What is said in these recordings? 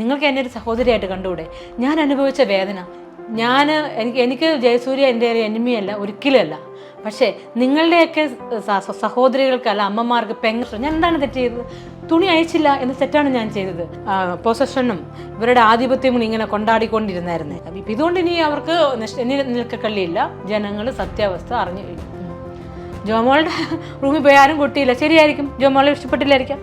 നിങ്ങൾക്ക് എന്നെ ഒരു സഹോദരിയായിട്ട് കണ്ടുകൂടെ? ഞാൻ അനുഭവിച്ച വേദന. ഞാൻ എനിക്ക് എനിക്ക് ജയസൂര്യ എന്റെ ഒരു എനിമിയല്ല ഒരിക്കലുമല്ല. പക്ഷേ നിങ്ങളുടെയൊക്കെ സഹോദരികൾക്കല്ല അമ്മമാർക്ക് പെങ്ങ ഞാൻ എന്താണ് തെറ്റ് ചെയ്തത്? തുണി അയച്ചില്ല എന്ന് തെറ്റാണ് ഞാൻ ചെയ്തത്. പൊസഷനും ഇവരുടെ ആധിപത്യവും ഇങ്ങനെ കൊണ്ടാടിക്കൊണ്ടിരുന്നായിരുന്നു. അപ്പം ഇതുകൊണ്ട് ഇനി അവർക്ക് നിൽക്കക്കള്ളിയില്ല. ജനങ്ങൾ സത്യാവസ്ഥ അറിഞ്ഞു ജോമോളുടെ റൂമിൽ പോയി ആരും കൊട്ടിയില്ല. ശരിയായിരിക്കും. ജോമോളെ ഇഷ്ടപ്പെട്ടില്ലായിരിക്കാം.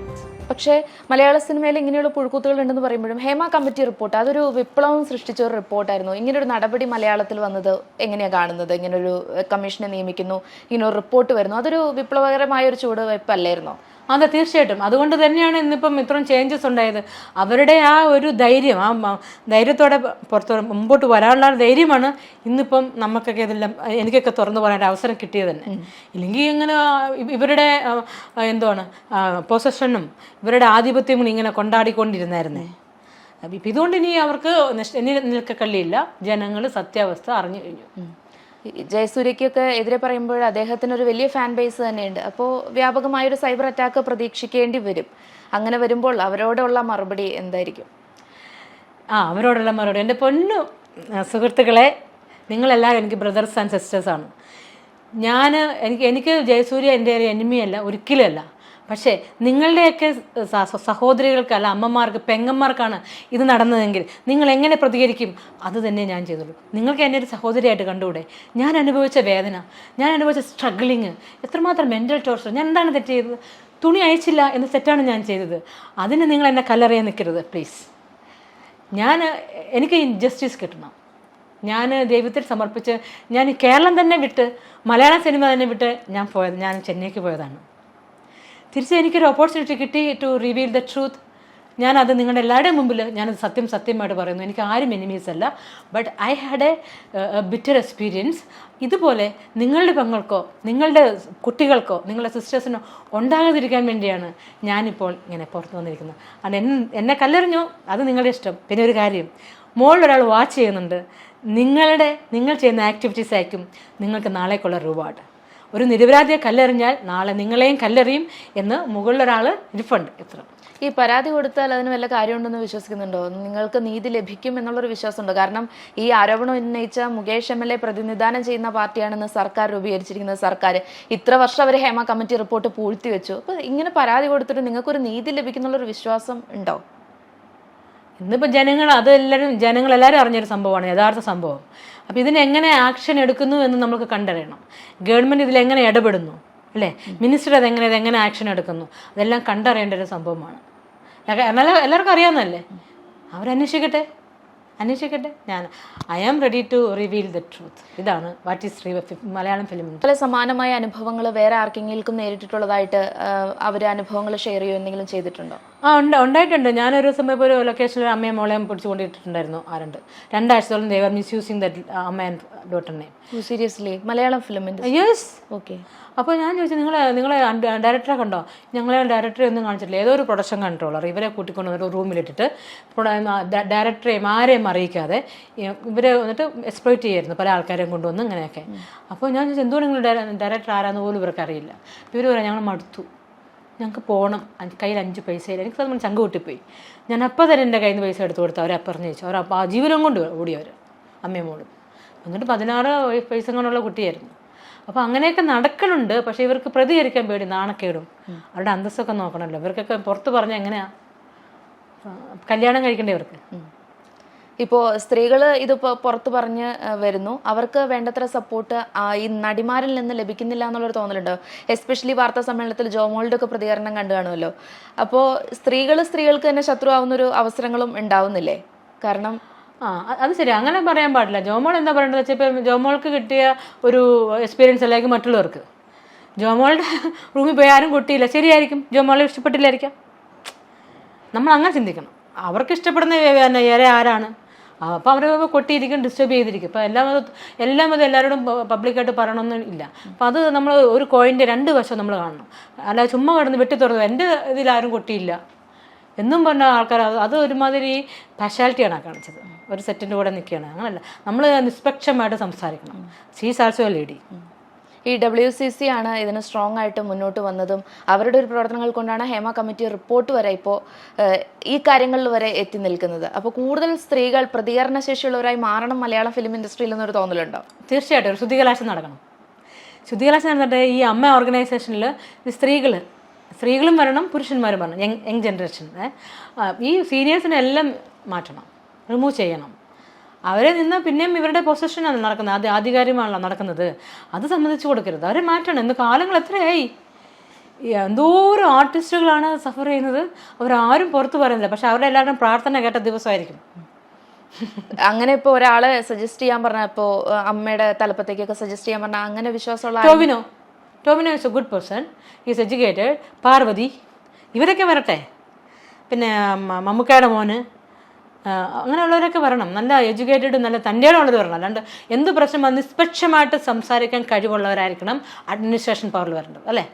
പക്ഷേ മലയാള സിനിമയിൽ ഇങ്ങനെയുള്ള പുഴുക്കൂത്തുകൾ ഉണ്ടെന്ന് പറയുമ്പോഴും ഹേമ കമ്മിറ്റി റിപ്പോർട്ട് അതൊരു വിപ്ലവം സൃഷ്ടിച്ച ഒരു റിപ്പോർട്ടായിരുന്നു. ഇങ്ങനൊരു നടപടി മലയാളത്തിൽ വന്നത് എങ്ങനെയാണ് കാണുന്നത്? ഇങ്ങനൊരു കമ്മീഷനെ നിയമിക്കുന്നു ഇങ്ങനൊരു റിപ്പോർട്ട് വരുന്നു. അതൊരു വിപ്ലവകരമായ ഒരു ചുവടുവയ്പ്പല്ലായിരുന്നോ? അതെ തീർച്ചയായിട്ടും. അതുകൊണ്ട് തന്നെയാണ് ഇന്നിപ്പം ഇത്രയും ചേഞ്ചസ് ഉണ്ടായത്. അവരുടെ ആ ഒരു ധൈര്യം ആ ധൈര്യത്തോടെ പുറത്ത് മുമ്പോട്ട് വരാനുള്ള ധൈര്യമാണ് ഇന്നിപ്പം നമുക്കൊക്കെ ഇതെല്ലാം എനിക്കൊക്കെ തുറന്നു പറയാൻ ഒരു അവസരം കിട്ടിയത് തന്നെ. ഇല്ലെങ്കിൽ ഇങ്ങനെ ഇവരുടെ എന്താണ് പൊസഷനും ഇവരുടെ ആധിപത്യവും ഇങ്ങനെ കൊണ്ടാടിക്കൊണ്ടിരുന്നായിരുന്നേ. ഇതുകൊണ്ട് ഇനി അവർക്ക് നിൽക്കക്കള്ളിയില്ല ജനങ്ങൾ സത്യാവസ്ഥ അറിഞ്ഞു കഴിഞ്ഞു. ജയസൂര്യക്കൊക്കെ എതിരെ പറയുമ്പോൾ അദ്ദേഹത്തിന് ഒരു വലിയ ഫാൻ ബേസ് തന്നെയുണ്ട്. അപ്പോൾ വ്യാപകമായ ഒരു സൈബർ അറ്റാക്ക് പ്രതീക്ഷിക്കേണ്ടി വരും. അങ്ങനെ വരുമ്പോൾ അവരോടുള്ള മറുപടി എന്തായിരിക്കും? ആ അവരോടുള്ള മറുപടി. എന്റെ പൊന്നു സുഹൃത്തുക്കളെ നിങ്ങളെല്ലാവരും എനിക്ക് ബ്രദേഴ്സ് ആൻഡ് സിസ്റ്റേഴ്സാണ് ഞാൻ എനിക്ക് എനിക്ക് ജയസൂര്യ എന്റെ എനിമിയല്ല ഒരിക്കലുമല്ല പക്ഷേ നിങ്ങളുടെയൊക്കെ സഹോദരികൾക്ക് അല്ല അമ്മമാർക്ക് പെങ്ങന്മാർക്കാണ് ഇത് നടന്നതെങ്കിൽ നിങ്ങൾ എങ്ങനെ പ്രതികരിക്കും? അത് തന്നെ ഞാൻ ചെയ്തുള്ളൂ. നിങ്ങൾക്ക് എന്നെ ഒരു സഹോദരിയായിട്ട് കണ്ടുകൂടെ? ഞാൻ അനുഭവിച്ച വേദന ഞാൻ അനുഭവിച്ച സ്ട്രഗ്ലിങ് എത്രമാത്രം മെന്റൽ ടോർച്ചർ ഞാൻ എന്താണ് തെറ്റ് ചെയ്തത്? തുണി അയച്ചില്ല എന്ന് തെറ്റാണ് ഞാൻ ചെയ്തത്. അതിന് നിങ്ങൾ എന്നെ കല്ലറിയാൻ നിൽക്കരുത് പ്ലീസ് ഞാൻ എനിക്ക് ജസ്റ്റിസ് കിട്ടണം. ഞാൻ ദൈവത്തിൽ സമർപ്പിച്ച് ഞാൻ കേരളം തന്നെ വിട്ട് മലയാള സിനിമ തന്നെ വിട്ട് ഞാൻ പോയത് ഞാൻ ചെന്നൈക്ക് പോയതാണ്. തിരിച്ച് എനിക്കൊരു ഓപ്പർച്യൂണിറ്റി കിട്ടി ടു റിവീൽ ദ ട്രൂത്ത് ഞാനത് നിങ്ങളുടെ എല്ലാവരുടെയും മുമ്പിൽ ഞാനത് സത്യം സത്യമായിട്ട് പറയുന്നു. എനിക്ക് ആരും എനിമീസ് അല്ല. But I had a bitter experience ഇതുപോലെ നിങ്ങളുടെ പെങ്ങൾക്കോ നിങ്ങളുടെ കുട്ടികൾക്കോ നിങ്ങളുടെ സിസ്റ്റേഴ്സിനോ ഉണ്ടാകാതിരിക്കാൻ വേണ്ടിയാണ് ഞാനിപ്പോൾ ഇങ്ങനെ പുറത്ത് വന്നിരിക്കുന്നത്. അത് എന്നെ കല്ലെറിഞ്ഞോ. അത് നിങ്ങളുടെ ഇഷ്ടം. പിന്നെ ഒരു കാര്യം. മുകളിലൊരാൾ വാച്ച് ചെയ്യുന്നുണ്ട്. നിങ്ങളുടെ നിങ്ങൾ ചെയ്യുന്ന ആക്ടിവിറ്റീസ് ആയിരിക്കും നിങ്ങൾക്ക് നാളേക്കുള്ള റിവാർഡ് ഒരു നിരപരാധിയെ കല്ലെറിഞ്ഞാൽ നാളെ നിങ്ങളെയും കല്ലെറിയും എന്ന് മുകളിലൊരാൾ ഇരിപ്പുണ്ട്. എത്ര ഈ പരാതി കൊടുത്താൽ അതിന് വല്ല കാര്യമുണ്ടെന്ന് വിശ്വസിക്കുന്നുണ്ടോ? നിങ്ങൾക്ക് നീതി ലഭിക്കും എന്നുള്ളൊരു വിശ്വാസമുണ്ടോ? കാരണം ഈ ആരോപണം ഉന്നയിച്ച മുകേഷ് എം എൽ എ പ്രതിനിധാനം ചെയ്യുന്ന പാർട്ടിയാണെന്ന് സർക്കാർ രൂപീകരിച്ചിരിക്കുന്നത് സർക്കാർ. ഇത്ര വർഷം അവർ ഹേമ കമ്മിറ്റി റിപ്പോർട്ട് പൂഴ്ത്തി വെച്ചു. അപ്പൊ ഇങ്ങനെ പരാതി കൊടുത്തിട്ട് നിങ്ങൾക്കൊരു നീതി ലഭിക്കുന്നുള്ളൊരു വിശ്വാസം ഉണ്ടോ? ഇന്നിപ്പോൾ ജനങ്ങൾ അതെല്ലാവരും ജനങ്ങളെല്ലാവരും അറിഞ്ഞൊരു സംഭവമാണ് യഥാർത്ഥ സംഭവം. അപ്പോൾ ഇതിനെങ്ങനെ ആക്ഷൻ എടുക്കുന്നു എന്ന് നമുക്ക് കണ്ടറിയണം. ഗവൺമെന്റ് ഇതിലെങ്ങനെ ഇടപെടുന്നു? അല്ലേ? മിനിസ്റ്റർ അതെങ്ങനെ ഇതെങ്ങനെ ആക്ഷൻ എടുക്കുന്നു? അതെല്ലാം കണ്ടറിയേണ്ട ഒരു സംഭവമാണ്. എല്ലാ- എല്ലാ- എല്ലാവർക്കും അറിയാവുന്നതല്ലേ? അവരന്വേഷിക്കട്ടെ അന്വേഷിക്കട്ടെ. ഞാൻ I am ready to reveal the truth ഇതാണ് വാട്ട് ഈസ് മലയാളം ഫിലിം പല സമാനമായ അനുഭവങ്ങൾ വേറെ ആർക്കെങ്കിലും നേരിട്ടിട്ടുള്ളതായിട്ട് അവർ അനുഭവങ്ങൾ ഷെയർ ചെയ്യുമോ എന്തെങ്കിലും ചെയ്തിട്ടുണ്ടോ? ആ ഉണ്ട് ഉണ്ടായിട്ടുണ്ട്. ഞാനൊരു ദിവസം ഇപ്പോൾ ഒരു ലൊക്കേഷനിൽ അമ്മയും മോളെയും പിടിച്ചു കൊണ്ടിട്ടുണ്ടായിരുന്നു രണ്ട്. രണ്ടാഴ്ചത്തോളം they were misusing the amma and ഡോട്ടറിനെ seriously Malayalam film yes okay അപ്പോൾ ഞാൻ ചോദിച്ചു നിങ്ങൾ നിങ്ങളെ ഡയറക്ടറെ കണ്ടോ ഞങ്ങളെ ഡയറക്ടറെ ഒന്നും കാണിച്ചിട്ടില്ല. ഏതോ ഒരു പ്രൊഡക്ഷൻ കൺട്രോളർ ഇവരെ കൂട്ടിക്കൊണ്ട് ഒരു റൂമിലിട്ടിട്ട് ഡയറക്ടറെയും ആരെയും അറിയിക്കാതെ ഇവരെ വന്നിട്ട് എക്സ്പ്ലോയിറ്റ് ചെയ്യായിരുന്നു പല ആൾക്കാരെയും കൊണ്ടുവന്ന് ഇങ്ങനെയൊക്കെ. അപ്പോൾ ഞാൻ ചോദിച്ചു എന്തുകൊണ്ട് നിങ്ങൾ ഡയറക്ടർ ആരാന്ന് പോലും ഇവർക്ക് അറിയില്ല. ഇവർ പറയാം ഞങ്ങൾ മടുത്തു. ഞങ്ങൾക്ക് പോകണം കയ്യിൽ അഞ്ച് പൈസ ഇല്ല എനിക്ക് നമ്മൾ ചങ്ക് കൂട്ടിപ്പോയി ഞാൻ അപ്പം തന്നെ എന്റെ കയ്യിൽ നിന്ന് പൈസ എടുത്ത് കൊടുത്തു അവർ പറഞ്ഞു ചോദിച്ചു. അവർ അപ്പോൾ ആ ജീവനം കൊണ്ട് ഓടി ഓടിയവർ അമ്മയും മോളും. എന്നിട്ട് പതിനാറ് പൈസ കൊണ്ടുള്ള കുട്ടിയായിരുന്നു. അപ്പോൾ അങ്ങനെയൊക്കെ നടക്കണുണ്ട്. പക്ഷേ ഇവർക്ക് പ്രതികരിക്കാൻ പേടി നാണക്കേടും. അവരുടെ അന്തസ്സൊക്കെ നോക്കണമല്ലോ ഇവർക്കൊക്കെ പുറത്ത് പറഞ്ഞാൽ എങ്ങനെയാ? കല്യാണം കഴിക്കണ്ടേ ഇവർക്ക്? ഇപ്പോൾ സ്ത്രീകൾ ഇതിപ്പോൾ പുറത്ത് പറഞ്ഞ് വരുന്നു. അവർക്ക് വേണ്ടത്ര സപ്പോർട്ട് ഈ നടിമാരിൽ നിന്ന് ലഭിക്കുന്നില്ല എന്നുള്ളൊരു തോന്നലുണ്ടോ? എസ്പെഷ്യലി വാർത്താ സമ്മേളനത്തിൽ ജോമോളുടെ ഒക്കെ പ്രതികരണം കണ്ടു കാണുമല്ലോ. അപ്പോൾ സ്ത്രീകൾ സ്ത്രീകൾക്ക് തന്നെ ശത്രു ആവുന്നൊരു അവസരങ്ങളും ഉണ്ടാവുന്നില്ലേ? കാരണം ആ അത് ശരി. അങ്ങനെ പറയാൻ പാടില്ല. ജോമോൾ എന്താ പറയേണ്ടത് വെച്ചാൽ ഇപ്പം ജോമോൾക്ക് കിട്ടിയ ഒരു എക്സ്പീരിയൻസ് അല്ലെങ്കിൽ മറ്റുള്ളവർക്ക്. ജോമോളുടെ റൂമിൽ പോയി ആരും കൊട്ടിയില്ല. ശരിയായിരിക്കും. ജോമോളെ ഇഷ്ടപ്പെട്ടില്ലായിരിക്കാം. നമ്മൾ അങ്ങനെ ചിന്തിക്കണം. അവർക്ക് ഇഷ്ടപ്പെടുന്ന ഇര ആരാണ്? അപ്പോൾ അവർ കൊട്ടിയിരിക്കും ഡിസ്റ്റർബ് ചെയ്തിരിക്കും. ഇപ്പോൾ എല്ലാ മതം എല്ലാ മതം എല്ലാവരോടും പബ്ലിക്കായിട്ട് പറയണമെന്നും ഇല്ല. അപ്പോൾ അത് നമ്മൾ ഒരു കോയിന്റെ രണ്ട് വശം നമ്മൾ കാണണം. അല്ല ചുമ്മാ കിടന്ന് വെട്ടി തുറന്നു എന്റെ ഇതിലാരും കൊട്ടിയില്ല. എന്നും പറഞ്ഞ ആൾക്കാർ അത് ഒരുമാതിരി പാഷ്യാലിറ്റിയാണ് കാണിച്ചത്. ഒരു സെറ്റിന്റെ കൂടെ നിൽക്കുകയാണ് അങ്ങനല്ല. നമ്മൾ നിഷ്പക്ഷമായിട്ട് സംസാരിക്കണം. സീസ് ആൾസോ എ ലേഡി ഈ ഡബ്ല്യു സി സി ആണ് ഇതിന് സ്ട്രോങ് ആയിട്ട് മുന്നോട്ട് വന്നതും. അവരുടെ ഒരു പ്രവർത്തനങ്ങൾ കൊണ്ടാണ് ഹേമ കമ്മിറ്റി റിപ്പോർട്ട് വരെ ഇപ്പോൾ ഈ കാര്യങ്ങളിൽ വരെ എത്തി നിൽക്കുന്നത്. അപ്പോൾ കൂടുതൽ സ്ത്രീകൾ പ്രതികരണ ശേഷിയുള്ളവരായി മാറണം മലയാളം ഫിലിം ഇൻഡസ്ട്രിയിൽ എന്നൊരു തോന്നലുണ്ടോ? തീർച്ചയായിട്ടും. ഒരു ശുദ്ധികലാശം നടക്കണം. ശുദ്ധികലാശം നടന്നിട്ട് ഈ അമ്മ ഓർഗനൈസേഷനിൽ സ്ത്രീകൾ സ്ത്രീകളും വരണം പുരുഷന്മാരും വരണം യങ് യങ് ജനറേഷൻ ഈ സീനിയേഴ്സിനെല്ലാം മാറ്റണം റിമൂവ് ചെയ്യണം. അവരെ നിന്ന് പിന്നെയും ഇവരുടെ പൊസിഷനാണ് നടക്കുന്നത്. അത് ആധികാരികമാണല്ലോ നടക്കുന്നത്. അത് സംബന്ധിച്ച് കൊടുക്കരുത്. അവരെ മാറ്റണം. ഇന്ന് കാലങ്ങൾ എത്രയായി? എന്തോരം ആർട്ടിസ്റ്റുകളാണ് സഫർ ചെയ്യുന്നത്. അവരാരും പുറത്തു പറയുന്നില്ല. പക്ഷെ അവരുടെ എല്ലാവരും പ്രാർത്ഥന കേട്ട ദിവസമായിരിക്കും. അങ്ങനെ ഇപ്പൊ ഒരാളെ സജസ്റ്റ് ചെയ്യാൻ പറഞ്ഞ ഇപ്പോ അമ്മയുടെ തലപ്പത്തേക്കൊക്കെ സജസ്റ്റ് ചെയ്യാൻ പറഞ്ഞ അങ്ങനെ വിശ്വാസമുള്ള Tovino. Tovino is a good person is educated Parvathy. ഇവരൊക്കെ വരട്ടെ. പിന്നെ മമ്മൂക്കയുടെ മോന്. അങ്ങനെയുള്ളവരൊക്കെ വരണം. നല്ല എഡ്യൂക്കേറ്റഡ് നല്ല തന്റെ ഉള്ളത് വരണം. അല്ലാണ്ട് എന്ത് പ്രശ്നം വന്ന് നിഷ്പക്ഷമായിട്ട് സംസാരിക്കാൻ കഴിവുള്ളവരായിരിക്കണം അഡ്മിനിസ്ട്രേഷൻ പവറിൽ വരേണ്ടത്. അല്ലേ?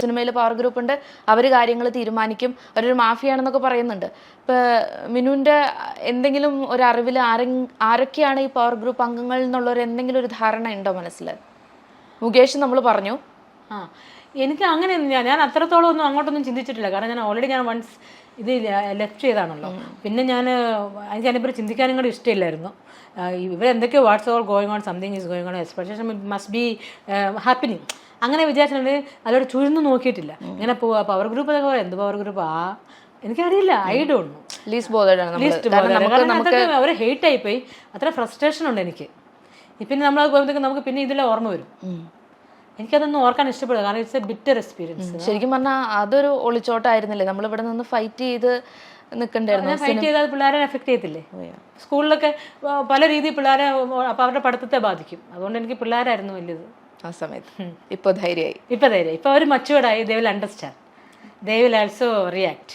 സിനിമയിൽ പവർ ഗ്രൂപ്പ് ഉണ്ട്. അവർ കാര്യങ്ങൾ തീരുമാനിക്കും. അവരൊരു മാഫിയാണെന്നൊക്കെ പറയുന്നുണ്ട്. ഇപ്പോൾ മിനുവിന്റെ എന്തെങ്കിലും ഒരു അറിവിൽ ആരെ ആരൊക്കെയാണ് ഈ പവർ ഗ്രൂപ്പ് അംഗങ്ങൾ എന്നുള്ളൊരു എന്തെങ്കിലും ഒരു ധാരണ ഉണ്ടോ മനസ്സിൽ മുകേഷ് നമ്മൾ പറഞ്ഞു. ആ. എനിക്ക് അങ്ങനെ ഞാൻ ഞാൻ അത്രത്തോളം ഒന്നും അങ്ങോട്ടൊന്നും ചിന്തിച്ചിട്ടില്ല. കാരണം ഞാൻ ഓൾറെഡി ഞാൻ വൺസ് ഇത് ലെഫ്റ്റ് ചെയ്താണല്ലോ. പിന്നെ ഞാൻ എനിക്ക് അതിനെപ്പറ്റി ചിന്തിക്കാനും കൂടി ഇഷ്ടമില്ലായിരുന്നു. ഇവരെന്തൊക്കെയോ what's all going on something is going on expectation must be happening അങ്ങനെ വിചാരിച്ചിട്ടുണ്ട് അതോടെ ചുഴ്ന്നു നോക്കിയിട്ടില്ല. ഇങ്ങനെ പോവാ പവർ ഗ്രൂപ്പ് എന്നൊക്കെ പറയാം. എന്ത് പവർ ഗ്രൂപ്പ് ആ? എനിക്കറിയില്ല ഐ ഡോണ്ട് നോ ലീസ്റ്റ് നമുക്ക് അവർ ഹേറ്റ് ആയിപ്പോയി. അത്ര ഫ്രസ്ട്രേഷൻ ഉണ്ട് എനിക്ക്. പിന്നെ നമ്മൾ പോകുമ്പോഴത്തേക്ക് നമുക്ക് പിന്നെ ഇതിലെ ഓർമ്മ വരും. എനിക്കതൊന്നും ഓർക്കാൻ ഇഷ്ടപ്പെടുക കാരണം ഇറ്റ്സ് എ ബിറ്റർ എക്സ്പീരിയൻസ് ശരിക്കും പറഞ്ഞാൽ അതൊരു ഒളിച്ചോട്ടായിരുന്നില്ലേ? നമ്മൾ ഇവിടെ നിന്ന് ഫൈറ്റ് ചെയ്ത് നിൽക്കണ്ടായിരുന്നു ഫൈറ്റ് ചെയ്താൽ പിള്ളേരെ എഫക്ട് ചെയ്യത്തില്ലേ? സ്കൂളിലൊക്കെ പല രീതിയിൽ പിള്ളേരെ അപ്പം അവരുടെ പഠിത്തത്തെ ബാധിക്കും. അതുകൊണ്ട് എനിക്ക് പിള്ളേരായിരുന്നു വലിയത് ആ സമയത്ത്. ഇപ്പൊ ധൈര്യമായി. ഇപ്പൊ ധൈര്യമായി. ഇപ്പൊ അവർ മച്ചുവേർഡായി they will understand they will also react